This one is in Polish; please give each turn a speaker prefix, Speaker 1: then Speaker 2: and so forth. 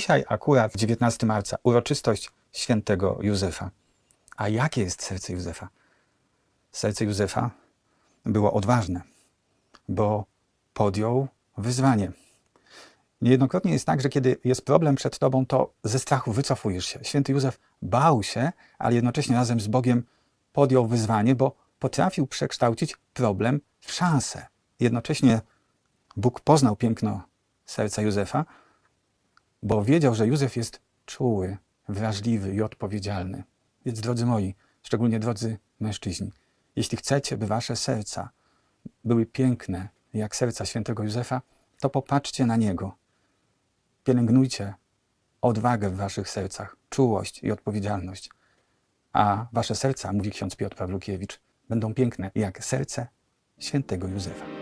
Speaker 1: dzisiaj akurat 19 marca uroczystość świętego Józefa. A jakie jest serce Józefa? Serce Józefa było odważne, bo podjął wyzwanie. Niejednokrotnie jest tak, że kiedy jest problem przed tobą, to ze strachu wycofujesz się. Święty Józef bał się, ale jednocześnie razem z Bogiem podjął wyzwanie, bo potrafił przekształcić problem w szansę. Jednocześnie Bóg poznał piękno serca Józefa, bo wiedział, że Józef jest czuły, wrażliwy i odpowiedzialny. Więc drodzy moi, szczególnie drodzy mężczyźni, jeśli chcecie, by wasze serca były piękne, jak serca świętego Józefa, to popatrzcie na niego. Pielęgnujcie odwagę w waszych sercach, czułość i odpowiedzialność. A wasze serca, mówi ksiądz Piotr Pawlukiewicz, będą piękne jak serce świętego Józefa.